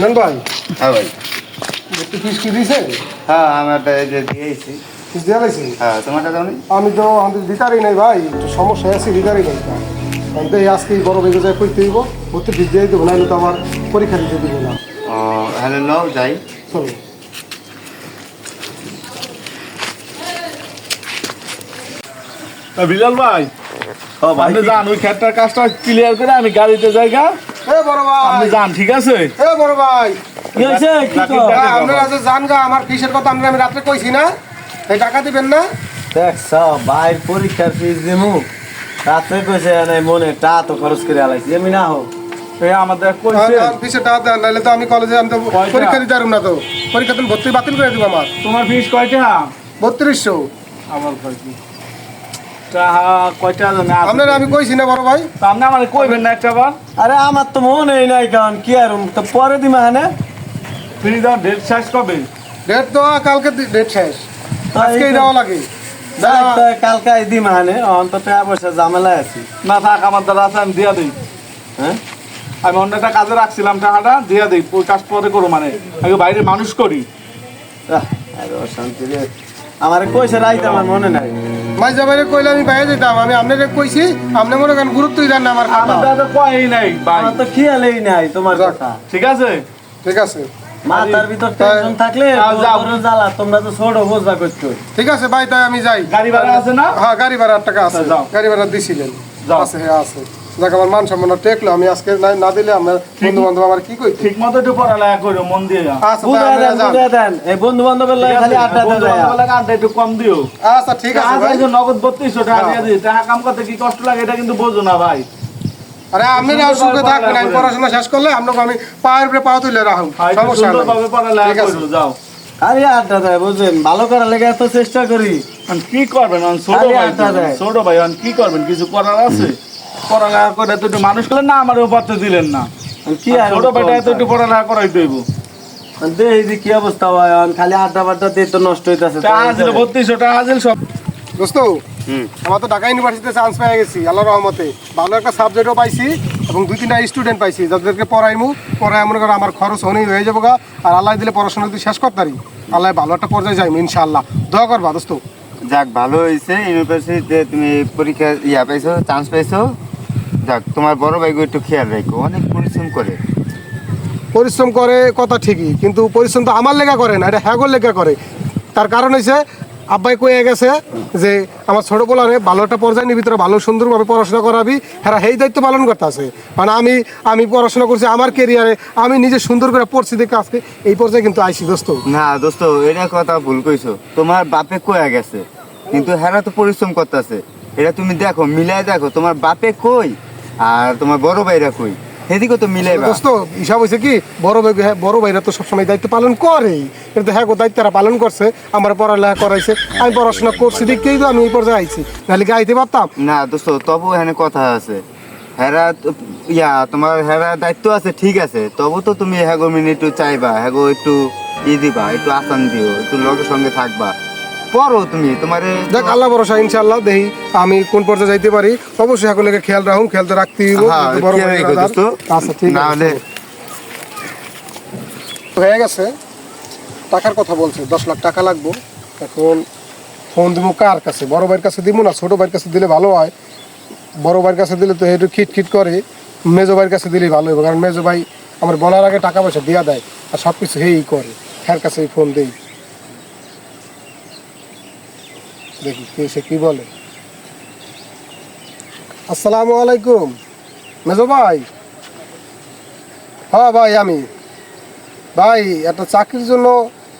নেন ভাই? হ্যাঁ ভাই। একটু ফিস কি দিয়েছে হ্যাঁ আমারটা এই যে দিয়েছি। ফিস দেওয়া লাগছে হ্যাঁ তোমারটা দাও আমি তো আমাদের দিতারই নাই ভাই একটু সমস্যা আছে দিতারই নাই। আমি তো এই আজকে বড় বেগে যায় কইতে দিব ভর্তি ফিস দিয়ে দেবো নাহলে তো আমার পরীক্ষা দিতে দিব না। ও হ্যালো নাও যাই। চলো বিলাল ভাই ও আপনি যান ওই খেতটার কাজটা ক্লিয়ার করে আমি গাড়িতে যাইগা এ বড় আপনি ভাই। যান ঠিক আছে? এ বড় ভাই। কি হয়েছে? হ্যাঁ, আপনারা যে জান গা আমার ফিসের কথা আমরা আমি রাত্রে কইছি না। এই টাকা দিবেন না। দেখছ ভাই পরীক্ষার ফিস দিমু। রাত্রে কইছে না মনে টা তো খরচ করে আলাইছি এমনি না হোক। এই আমাদের কইছে। ফিসের টাকা দেন? নাহলে তো আমি কলেজে আমি তো? পরীক্ষা দিতে পারব না তো। পরীক্ষা তুমি ভর্তি বাতিল করে দিব আমার। তোমার ফিস কয়টা? বত্রিশশো। আমার আপনারা আমি কইছি না বড় ভাই। আপনি আমার কইবেন না একটা বার। আরে আমার তো মনে নাই কারণ কি আর তো পরে দিমা হানে ফ্রি দাও ডেট শেষ কবে? ডেট তো কালকে ডেট শেষ। আজকেই দেওয়া লাগে। দেখ তো কালকে দিমা হানে অন্তত টাকা পয়সা ঝামেলা আছে। না থাক আমার দ্বারা আছে আমি দিয়া দিই। হ্যাঁ? আমি অন্য একটা কাজে রাখছিলাম টাকাটা দিয়া দিই ওই কাজ পরে করো মানে। আগে বাইরে মানুষ করি। আহ, আরে অশান্তি রে। আমার কইছে রাইতে আমার মনে নাই। মাঝ যাবারে কইলে আমি বাইরে যেতাম আমি আপনাকে কইছি আপনি মনে করেন গুরুত্বই দেন না আমার কথা। আমার দাদা কয়ই নাই ভাই। তো খেয়ালই নাই তোমার। কথা। ঠিক আছে? ঠিক আছে। মাথার ভিতর টেনশন থাকলে জ্বালা তোমরা তো ছোট বোঝা করছ। ঠিক আছে ভাই তাই আমি যাই। গাড়ি ভাড়া আছে না? হ্যাঁ গাড়ি ভাড়ার টাকা আছে। যাও। গাড়ি ভাড়া দিছিলেন। আছে হ্যাঁ আছে। যাক আমার মান সম্মান টেকলো। আমি আজকে না- না দিলে আপনার বন্ধু বান্ধব আমার কি কইতে? ঠিক মতো একটু পড়ালেখা করো মন দিয়ে আচ্ছা বুঝা দেন বুঝা দেন। এই বন্ধু বান্ধবের লাগে খালি আড্ডা বান্ধবের আড্ডা একটু কম দিও। আচ্ছা ঠিক আছে ভাই। এই যে নগদ বত্রিশশো টাকা দিয়ে দিই টাকা কাম করতে কি কষ্ট লাগে এটা কিন্তু বোঝো না ভাই। আরে আপনারা সুখে থাকবেন আমি পড়াশোনা শেষ করলে আপনাকে আমি পায়ের উপরে পা তুলে রাখুন। একটু সমস্যা সুন্দরভাবে নেই পড়ালেখা করো যাও। খালি আড্ডা দেয় বুঝলেন? ভালো করার লেগে এত চেষ্টা করি। কি করবেন? ছোট ভাই। ছোট ভাই কি করবেন? কিছু করার আছে? পড়ালেখা করে তো একটু মানুষ করলেন না আমার উপাত্ত দিলেন না। কি আর ছোট ভাইটা এত একটু পড়ালেখা করাই দইব দেই যে কি অবস্থা হয় খালি আড্ডা বাড্ডা দিয়ে তো নষ্ট হইতাছে বত্রিশশো টাকা সব। দোস্ত আমার তো ঢাকা ইউনিভার্সিটিতে চান্স পেয়ে গেছি আল্লাহ রহমতে। ভালো একটা সাবজেক্টও পাইছি এবং দুই তিনটা স্টুডেন্ট পাইছি যাদেরকে পড়াইমু পড়াই মনে করো আমার খরচ হনেই হয়ে যাব গা আর আল্লাহ দিলে পড়াশোনা যদি শেষ করতে পারি আল্লাহ ভালো একটা পর্যায়ে যাইমু ইনশাআল্লাহ। দোয়া করবা দোস্ত। যাক ভালো হয়েছে ইউনিভার্সিটিতে তুমি পরীক্ষা ইয়া পাইছো চান্স পাইছো। যাক তোমার বড় ভাইকে একটু খেয়াল রাখো অনেক পরিশ্রম করে। পরিশ্রম করে কথা ঠিকই কিন্তু পরিশ্রম তো আমার লেখা করে না এটা হ্যাগোর লেখা করে। তার কারণ হয়েছে আব্বাই কয়ে গেছে যে আমার ছোট পোলারে ভালো একটা পর্যায়ে নিবি তোরা ভালো সুন্দরভাবে পড়াশোনা করাবি। হ্যাঁ এই দায়িত্ব পালন করতে আছে মানে আমি আমি পড়াশোনা করছি আমার কেরিয়ারে আমি নিজে সুন্দর করে পড়ছি দেখে আজকে এই পর্যায়ে কিন্তু আইসি দোস্ত। না দোস্ত এটা কথা ভুল কইছো। তোমার বাপে কয়ে গেছে কিন্তু হেরা তো পরিশ্রম করতেছে। এটা তুমি দেখো মিলাই দেখো তোমার বাপে কই? আর তোমার বড় ভাইরা কই? সেদিকে তো মিলাইবা দোস্ত হিসাব হয়েছে কি বড় ভাই হ্যাঁ বড় ভাইরা তো সবসময় দায়িত্ব পালন করেই। কিন্তু হ্যাঁ গো দায়িত্ব তারা পালন করছে আমার পড়ালেখা করাইছে আমি পড়াশোনা করছি দেখেই তো আমি এই পর্যায়ে আইছি। নাহলে কি আইতে পারতাম? না দোস্ত তবু এখানে কথা আছে। হেরা ইয়া তোমার হেরা দায়িত্ব আছে ঠিক আছে। তবু তো তুমি হ্যাগো মিনি একটু চাইবা হ্যাগো একটু ই দিবা একটু আসান দিও একটু লগের সঙ্গে থাকবা। পড়ো তুমি তোমারে দেখ আল্লাহ ভরসা ইনশাআল্লাহ দেখি আমি কোন পর্যায়ে যাইতে পারি অবশ্যই সকলকে খেয়াল রাখুন খেয়াল তো রাখতে হ্যাঁ। আচ্ছা ঠিক আছে। হয়ে গেছে। টাকার কথা বলছে দশ লাখ টাকা লাগবো। এখন ফোন দিব কার কাছে? বড় ভাইয়ের কাছে দিব না ছোট ভাইয়ের কাছে দিলে ভালো হয়। বড় ভাইয়ের কাছে দিলে তো একটু খিট খিট করে মেজো ভাইয়ের কাছে দিলেই ভালো হবে কারণ মেজো ভাই আমার বলার আগে টাকা পয়সা দিয়া দেয় আর সব কিছু হেই করে। হ্যার কাছে ফোন দেই। দেখি কে সে কি বলে। আসসালামু আলাইকুম। মেজো ভাই। হ্যাঁ ভাই, আমি। ভাই, একটা চাকরির জন্য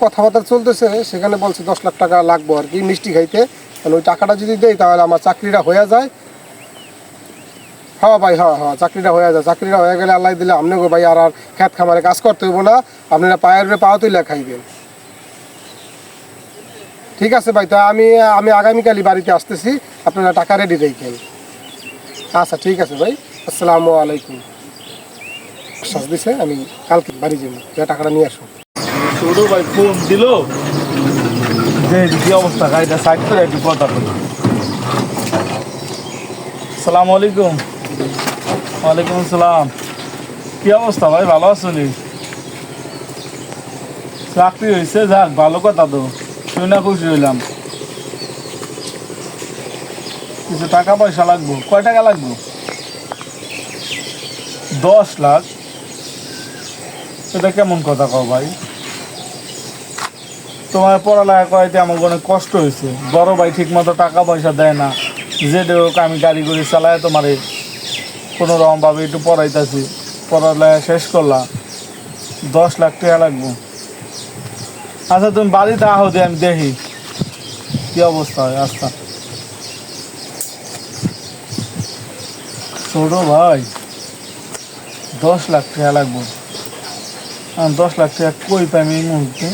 কথাবার্তা চলতেছে, সেখানে বলছে দশ লাখ টাকা লাগবো আর কি, মিষ্টি খাইতে। তাহলে ওই টাকাটা যদি দেই, তাহলে আমার চাকরিটা হয়ে যায়। হ্যাঁ ভাই হ্যাঁ হ্যাঁ চাকরিটা হয়ে যায়। চাকরিটা হয়ে গেলে আল্লাহ দিলে আপনি ভাই, আর আর খেত খামারে কাজ করতে হইব না। আপনারা পায়ের উপরে পাওয়া তুলে খাইবেন। ঠিক আছে ভাই, তা আমি আমি আগামীকালই বাড়িতে আসতেছি, আপনারা টাকা রেডি রেখেন। আচ্ছা ঠিক আছে ভাই, আসসালামু আলাইকুম। শ্বাস দিছে, আমি কালকে বাড়ি যাব টাকাটা নিয়ে আসো। ছোট ভাই ফোন দিল, যে কি অবস্থা, গাড়িটা সাইড করে একটু কথা বলি। সালাম আলাইকুম। ওয়ালাইকুম আসসালাম। কি অবস্থা ভাই, ভালো আছো নি? চাকরি হয়েছে যাক, ভালো কথা তো। শুনে খুশি হইলাম। কিছু টাকা পয়সা লাগবো? কয় টাকা লাগবো? দশ লাখ। এটা কেমন কথা কও ভাই? তোমার পড়ালেখা করাইতে আমার অনেক কষ্ট হয়েছে। বড় ভাই ঠিক মতো টাকা পয়সা দেয় না। যে হোক, আমি গাড়ি করে চালায় তোমারে কোনো রকমভাবে একটু পড়াইতেছি। পড়ালেখা শেষ করলাম দশ লাখ টাকা লাগবো। আচ্ছা তুমি বাড়িতে আহো, দিয়ে আমি দেখি। কি অবস্থা হয় আচ্ছা ছোট ভাই, দশ লাখ টাকা লাগবো। দশ লাখ টাকা কই পাই এই মুহূর্তে?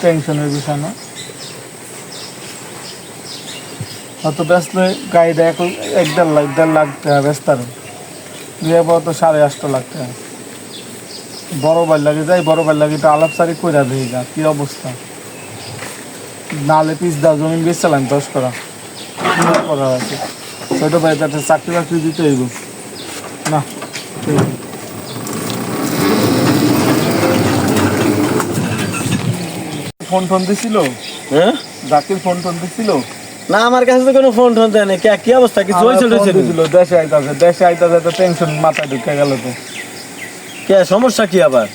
টেনশনের বিষয় না। অত ব্যস্ত গাড়িটা এক এক দেড় লাখ দেড় লাখ টাকা ব্যস্ত আর। বিয়ে পর তো সাড়ে আটটা লাখ টাকা। বড় বার লাগে যাই বড় বার লাগে তো আলাপ সারি কইরা দিই গা কি অবস্থা? নালে পিস দা জমি বেচছিলাম দশ করা। কি করার আছে ছোট ভাই তো একটা চাকরি বাকরি দিতে হইব। না ফোন ফোন দিছিল? হ্যাঁ? জাকির ফোন ফোন দিছিল? না আমার কাছে তো কোনো ফোন টোন দেয় না কি অবস্থা? কিছু হয়েছে আমার ফোন টয়েছে দিছিল, দেশে আইতাছে দেশে আইতাছে তো টেনশন মাথায় ঢুকে গেল তো। কে সমস্যা কি আবার?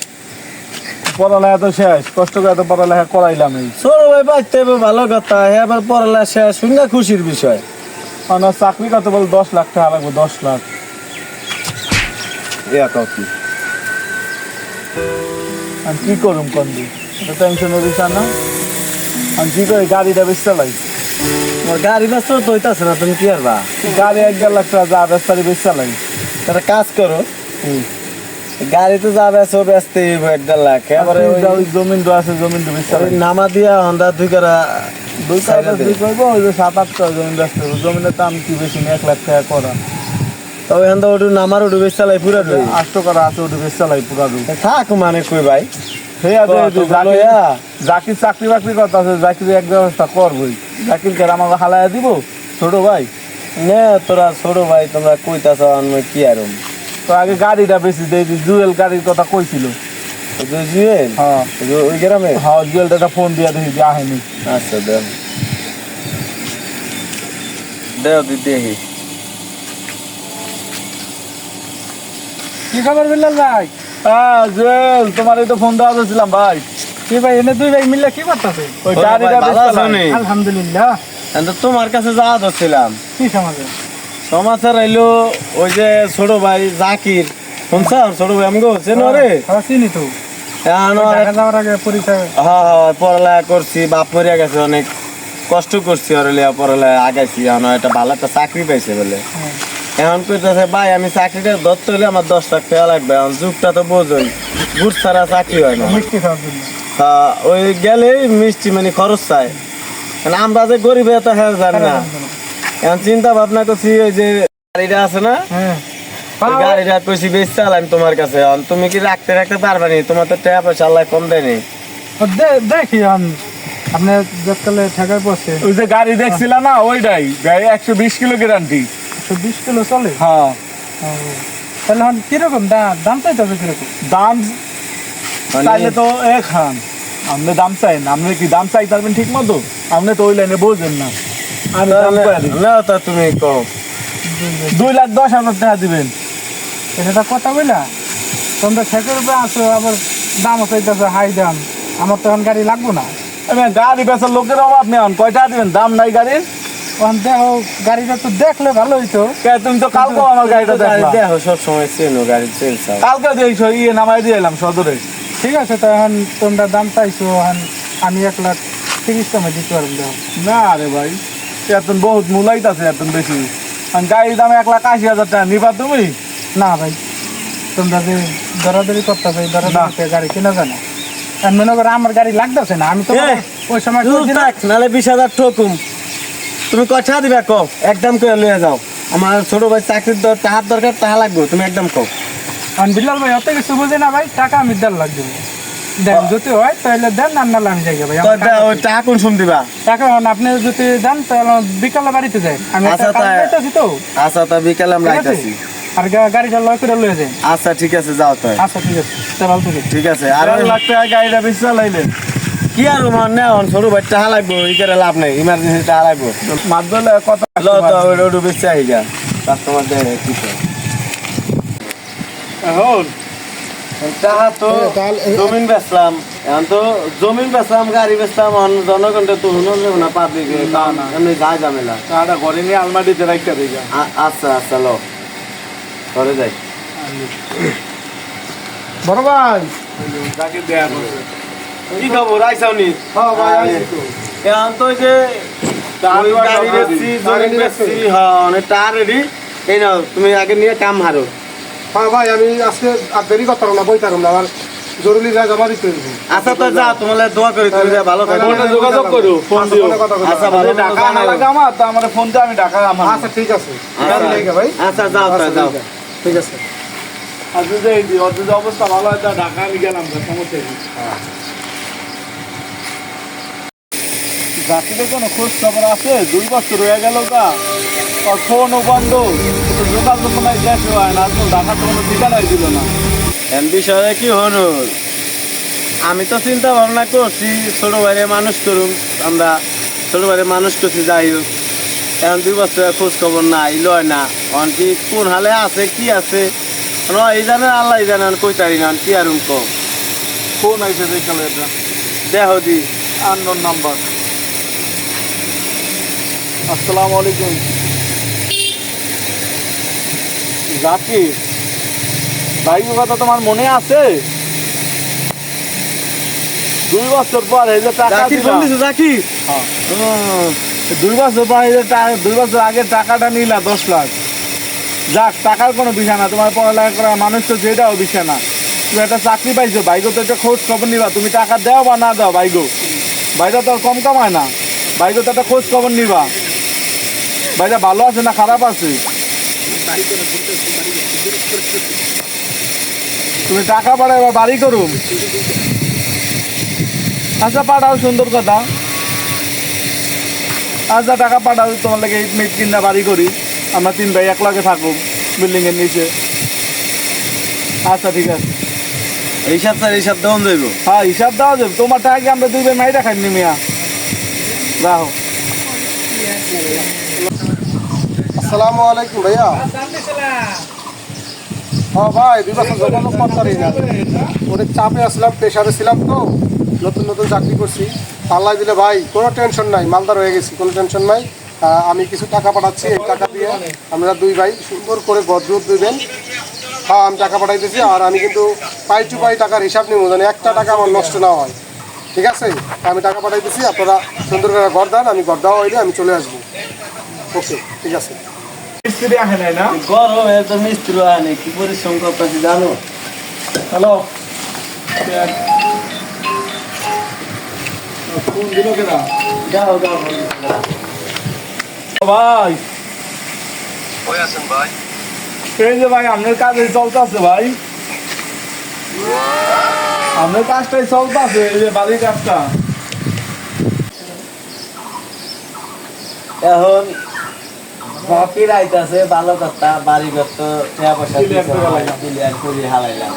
পড়ালেখা তো শেষ কষ্ট করে তো পড়ালেখা করাইলাম এই। ছোট ভাই বাঁচতে হবে ভালো কথা। হে আবার পড়ালেখা শেষ শুনে খুশির বিষয়। আমার চাকরি কত বল দশ লাখ টাকা লাগবে দশ লাখ। কি? আমি কি করুম কন্দি এটা টেনশনের বিষয় না। আমি কি করি গাড়িটা বেশ চালাই। তোমার গাড়ি ব্যস্ত তো হইতাছে না তুমি কি আর গাড়ি এক দেড় লাখ টাকা যা বেস্তারি বেশ চালাই। একটা কাজ করো। গাড়িতে যা বেসো ব্যস্ত এক দেড় লাখ। এবারে ওই- জমিন তো আছে জমিন নামা দিয়া হন্ডা দুই করা দুই দুই করব ওই যে সাত আট টাকা জমিন ব্যস্ত। জমিনের দাম কি বেশি এক লাখ টাকা করা। তবে হন্ডা ওটু নামার ওটু বেশ চালাই পুরা আষ্ট করা আছে ওটা বেশ চালাই পুরা থাক মানে কই ভাই। ইয়া। জাকির চাকরি বাকরি কথা আছে জাকির এক ব্যবস্থা করবই। জাকির কে আমাকে হালায়া দিব? ছোট ভাই? নে তোরা ছোট ভাই তোমরা কইতাছ আমি কি আর তো আগে গাড়িটা বেশি দেই জুয়েল গাড়ির কথা কইছিল। জুয়েল? হ্যাঁ। ওই গ্রামে? হ্যাঁ জুয়েলটা একটা ফোন দিয়ে দেখি যে আহেনি। আচ্ছা দেন। দেও দি দেখি। কি খবর বিল্লাল ভাই? হ্যাঁ জুয়েল তোমার এই তো ফোন দেওয়া যাচ্ছিলাম ভাই। কি ভাই এনে দুই ভাই মিললে কি করতেছে? ওই গাড়িটা? আলহামদুলিল্লাহ। তোমার কাছে যাওয়া ধরছিলাম। কি সমাজে? সমাচার আইলো ওই যে ছোট ভাই জাকির। শুনছাম ছোট ভাই আমি চেনো রে হ্যাঁ চিনি তো। হ্যাঁ হ্যাঁ পড়ালেখা করছি বাপ মরিয়া গেছে অনেক কষ্ট করছি পড়ালেখা আগাইছি এখন একটা ভালো একটা চাকরি পাইছে বলে। এখন কইতেছে ভাই আমি চাকরিটা ধরতে হলে আমার দশ লাখ টাকা লাগবে এখন যুগটা তো বোঝই। গুড় ছাড়া চাকরি হয় না। মিষ্টি খাওয়ার জন্য। তা ওই গেলেই মিষ্টি মানে খরচ চাই। মানে আমরা যে গরিব এত হ্যাঁ জানি না। এখন চিন্তা ভাবনা করছি ওই যে গাড়িটা আছে না হ্যাঁ। গাড়িটা কইছি বেশ চালাম তোমার কাছে। তুমি কি রাখতে রাখতে পারবে নি? তোমার তো টাকা পয়সা আল্লাহ কম দেয়নি দেখি আপনি যতকালে ঠেকায় পড়ছে ওই যে গাড়ি দেখছিলা না ওইটাই। গাড়ি একশো বিশ কিলো গ্যারান্টি একশো বিশ কিলো চলে? হ্যাঁ। তাহলে এখন কীরকম দাম চাইতেছে কীরকম? দাম মানে- চাইলে তো এক হান। আপনি দাম চাই না আপনি কি দাম চাই পারবেন ঠিক মতো আপনি তো ওই লাইনে বোঝেন না। না তা তুমি কও। দুই লাখ দশ হাজার টাকা দিবেন। এটা কথা বইলা। তোমরা ঠেকের উপরে আসো আবার দামও চাইতেছে হাই দাম। আমার তো এখন গাড়ি লাগবো না। গাড়ি বেচার লোকের অভাব নেই এখন। কয়টা দিবেন? দাম নাই গাড়ির? দেখো গাড়িটা তো দেখলে ভালো হইতো। তুমি তো কালকে আমার গাড়িটা দেখো সব সময় চেনো গাড়ি চেল কালকে দিয়েছ ইয়ে নামাই দিয়ে এলাম সদরে। ঠিক আছে তো এখন তোমরা দাম চাইছো আমি এক লাখ তিরিশ টাকা দিতে পারব। না রে ভাই। এতন বহুত মূলাইত আছে এতন বেশি। আর গাড়ির দাম এক লাখ আশি হাজার টাকা। নিবা তুমি? না ভাই। তোমরা যে দরাদরি এই না। দরাদরি গাড়ি কেনা যায় না। আর মনে করো আমার গাড়ি লাগতেছে না আমি তো ওই সময় নাহলে বিশ হাজার ঠকুম তুমি কথা দিবা কও? একদম করে লয়ে যাও। আমার ছোট ভাই চাকরির দর টাহার দরকার টাহা লাগবে তুমি একদম কও। এখন বিলাল ভাই অত কিছু বুঝে না ভাই টাকা আমি দেড় লাখ দেবো। দেন যদি হয় তাহলে দেন আর নাহলে আমি যাই ভাই। টাকা- কোন শুন দিবা? টাকা আপনি যদি দেন তাহলে বিকালে বাড়িতে যাই। আমি আচ্ছা, তো। আচ্ছা তা বিকালে আমরা ঠিক আর গাড়িটা লয় করে লয়ে যায় আচ্ছা ঠিক আছে যাও তাই। আচ্ছা ঠিক আছে। তা ভালো থেকে ঠিক আছে আর লাখ টাকা গাড়িটা বেশি চালাইলেন। কি আর মন না অন সরু ভাই টাকা লাগবো করে লাভ নাই ইমার্জেন্সি টাকা লাগবো। মাছ ধরলে কথা ল তো ওটা বেশি আইগা। কাস্টমার দেয় কি এখন টাকা তো জমিন বেচলাম। এখন তো জমিন বেচলাম গাড়ি বেচলাম এখন জনগণটা তো হুনো নেব না পাবলিক এমনি যা ঝামেলা। টাকাটা ঘরে নিয়ে আলমারিতে রাখতে দিই আ- আচ্ছা আচ্ছা লো। ঘরে যাই। বড় ভাই। তাকে দেয়া কি খবর? আইসাউনি হ্যাঁ ভাই আইছি তো। এখন তো যে টাকা ওই দেওয়ার গাড়ি বেচছি জমিন বেচছি হ্যাঁ অনেক টাকা রেডি এই নাও তুমি আগে নিয়ে কাম হারো। হ্যাঁ ভাই আমি আজকে আর দেরি করতাম না বইতাম না আমার জরুরি যা জমা দিতে হইব। আচ্ছা তো যা তোমার দোয়া করি তুমি যা ভালো থাকো ফোনে যোগাযোগ করো, ফোন আচ্ছা, দিও। আচ্ছা, ভালো। টাকা না লাগে আমার তো আমার ফোন দিয়ে আমি ঢাকা আমার আচ্ছা ঠিক আছে আচ্ছা। ভাই আচ্ছা যাও আচ্ছা, যাও ঠিক আছে। আজ এই যে- যদি অবস্থা ভালো হয় ঢাকা আমি গেলাম সমস্যা জাতিতে কোনো খোঁজ খবর আছে দুই বছর হয়ে গেল গা। ফোনও বন্ধ। কিন্তু যোগাযোগ নাই দেখে হয় না আজকাল ঢাকা তো কোনো ঠিকানাই দিল না। এম বিষয়ে কি হলো? আমি তো চিন্তা ভাবনা করছি ছোট ভাইরে মানুষ করুন আমরা ছোট ভাইরে মানুষ করছি যাই হোক। এখন দুই বছর খোঁজ খবর নাই লয় না। অন কি কোন হালে আছে কি আছে? এই জানে আল্লাহ জানেন কই তারি না কি আর কম? ফোন আইসে দেখাল এটা। দেহ দি। Unknown number. আসসালামু আলাইকুম। জাকি ভাই কথা তোমার মনে আছে? দুই বছর পর এই যে টাকা জাকির জাকির। হ্যাঁ। দুই বছর পর এই যে দুই বছর আগে টাকাটা নিলা দশ লাখ। যাক টাকার কোনো বিষয় না তোমার পড়ালেখা করা মানুষ তো যেটাও বিষয় না তুমি একটা চাকরি পাইছো ভাইগো তো একটা খোঁজ খবর নিবা। তুমি টাকা দাও বা না দাও ভাইগো ভাইটা তো আর কম কামায় না। ভাইগো তো একটা খোঁজ খবর নিবা। ভাইটা ভালো আছে না খারাপ আছে? তুমি টাকা পাঠাও এবার বাড়ি করুম। আচ্ছা পাঠাও সুন্দর কথা। আচ্ছা টাকা পাঠাও তোমার লাগে ইট মিট কিনা বাড়ি করি। আমরা তিন ভাই এক লগে থাকুক বিল্ডিং এর নিচে। আচ্ছা ঠিক আছে। হিসাব স্যার হিসাব দেওয়ান যাইব হ্যাঁ হিসাব দেওয়া যাবে তোমার টাকা কি আমরা দুই ভাই মাইরা খাইনি মিয়া? রাহো আসসালামু আলাইকুম ভাইয়া। হ্যাঁ ভাই দুই বছর যোগাযোগ করতারি না। অনেক চাপে আসলাম প্রেশারে ছিলাম তো। নতুন নতুন চাকরি করছি। আল্লাহ দিলে ভাই, কোনো টেনশন নাই, মালদার হয়ে গেছি, কোনো টেনশন নাই। আমি কিছু টাকা পাঠাচ্ছি, এই টাকা দিয়ে আমরা দুই ভাই সুন্দর করে গদরুদ দিবেন হ্যাঁ আমি টাকা পাঠাইতেছি আর আমি কিন্তু পাই টু পাই টাকার হিসাব নিব জানি একটা টাকা আমার নষ্ট না হয়। ঠিক আছে? আমি টাকা পাঠাইতেছি, আপনারা সুন্দর করে ঘর দেন, আমি ঘর দেওয়া হইলে আমি চলে আসব। ওকে, ঠিক আছে। মিস্ত্রি আসে নাই না? গরম এত মিস্ত্রি আনে কি পরিশ্রম করতেছি জানো? হ্যালো? ফোন দিল কেনা যাও যাও ভাই। এই যে ভাই আপনার কাজে চলতেছে ভাই। আপনার কাজটাই চলতেছে এই যে বাড়ির কাজটা। এখন বাপির আইতাছে ভালো কথা বাড়ি ঘর তো টাকা পয়সা Clear করে হালাইলাম। ক্লিয়ার করে হালাইলাম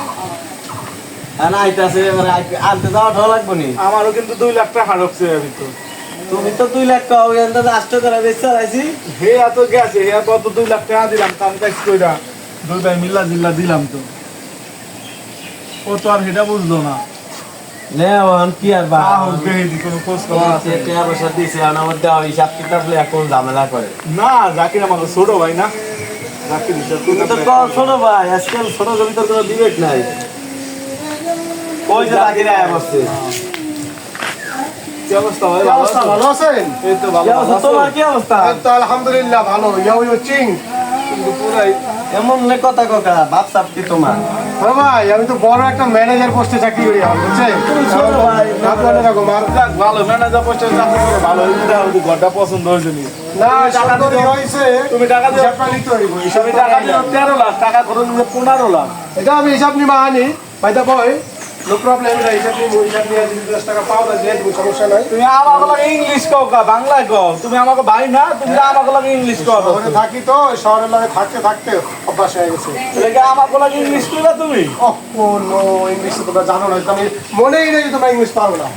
আইতাছে মানে আনতে যাওয়া ঢো লাগবো নি? আমারও কিন্তু দুই লাখ টাকা হারকছে তো তুমি তো দুই লাখ টাকা রাষ্ট্র করে হে এত গেছে হে কত দুই লাখ টাকা দিলাম কাম কাজ কইরা। দুই ভাই মিল্লা জিল্লা দিলাম তো। ও তো আর সেটা বুঝলো না। নে এখন কি আর বা আহ বেহেদি কোনো খোঁজ খবর আছে টাকা পয়সা দিছে এখন আমার দেওয়া হিসাব কিতাব লে এখন ঝামেলা করে না জাকির আমাকে ছোট ভাই না জাকির হিসাব তুমি তো কিতাব কম ছোট ভাই আজকাল ছোট জমি তো কোনো বিবেক নাই ওই যে লাগিয়ে আয় বসছে কি অবস্থা ভাই ভালো অবস্থা ভালো আছেন এই তো ভালো? আছো? তোমার কি অবস্থা এই তো আলহামদুলিল্লাহ ভালো চিং কিন্তু পুরাই এমন নে কথা কাকা বাপ সাপ কি তোমার ভাই আমি তো বড় একটা ম্যানেজার পোস্টে চাকরি করি আমার। আপনার যাক, ভালো ম্যানেজার পোস্টে চাকরি করে ভালো হয়েছে ঘরটা পছন্দ হয়েছে না। টাকা হয়েছে তুমি টাকা দিও। হিসাবটা নিতে হইব হিসাব টাকা তেরো লাখ টাকা খরচ পনেরো লাখ। এটা আমি হিসাব নিবা আনি ভাই দা বয় নো প্রবলেম এটা হিসাব নিয়ে হিসাব নিয়ে যদি দশ টাকা পাও না দিয়ে দেবো সমস্যা নাই। তুমি আমাকে লাগে ইংলিশ কও কা বাংলায় কও। তুমি আমাকে ভাই না তুমি আমাকে লাগে ইংলিশ কও। শহরে থাকি তো শহরের লাগে থাকতে থাকতে অভ্যাস হয়ে গেছে। লেগে আমাকে লাগে ইংলিশ কইলা তুমি? ও নো ইংলিশ তো তোমরা জানো না আমি মনেই নেই তোমরা ইংলিশ পারো না।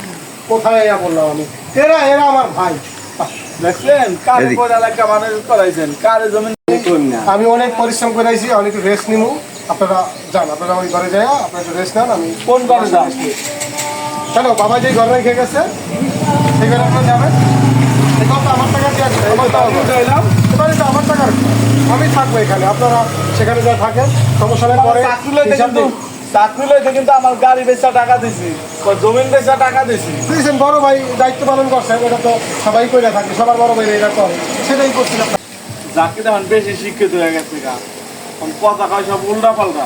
কোথায় ইয়া বললাম আমি? এরা এরা আমার ভাই। কারে মানে করাইছেন জমিন আমি অনেক পরিশ্রম করেছি একটু রেস্ট নিবো আপনারা যান আপনারা ওই ঘরে যায় আপনারা একটু রেস্ট নেন আমি কোন ঘরে যাও? কেন বাবা যে ঘরে রেখে গেছে সেই ঘরে আপনারা যাবেন? আমার টাকা দিয়ে এবারে তো আমার টাকার আমি থাকব এখানে আপনারা সেখানে যা থাকেন সমস্যা নেই পরে চাকরি লইতে হিসাব কিন্তু আমার গাড়ি বেচা টাকা দিছি জমিন বেচা টাকা দিছি। বুঝেছেন বড় ভাই দায়িত্ব পালন করছেন এটা তো সবাই করে থাকে সবার বড় ভাই এটা করে সেটাই করছিলাম তখন বেশি শিক্ষিত হয়ে গেছে কথা কয় সব উল্টা পাল্টা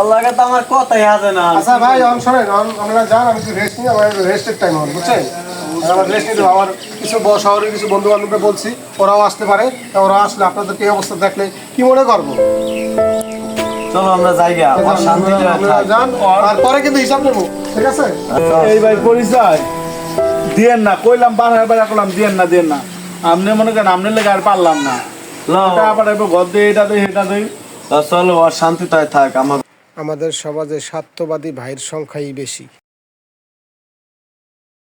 আল্লাহকে তো আমার কথাই হাজে না। আচ্ছা ভাই এখন শোনেন এখন যান আমি একটু রেস্ট নিই আমার রেস্টের টাইম হবে বুঝছেন? আমার রেস্ট নিতে আমার কিছু শহরের কিছু বন্ধু বান্ধবকে বলছি ওরাও আসতে পারে ওরা আসলে আপনাদের এই অবস্থা দেখলে কি মনে করব? চলো আমরা যাই গা যান আর পরে কিন্তু হিসাব নেব ঠিক আছে? এই ভাই পরিচয়। দিয়েন না কইলাম বারবার বার করলাম দিয়েন না দিয়েন না। আপনি মনে করেন আপনি লেগে আর পারলাম না। টাকা পাঠাইবো ঘর দিয়ে এটা দিই এটা দিই চলো আর শান্তিতে থাক আমার আমাদের সমাজে স্বার্থবাদী ভাইয়ের সংখ্যাই বেশি।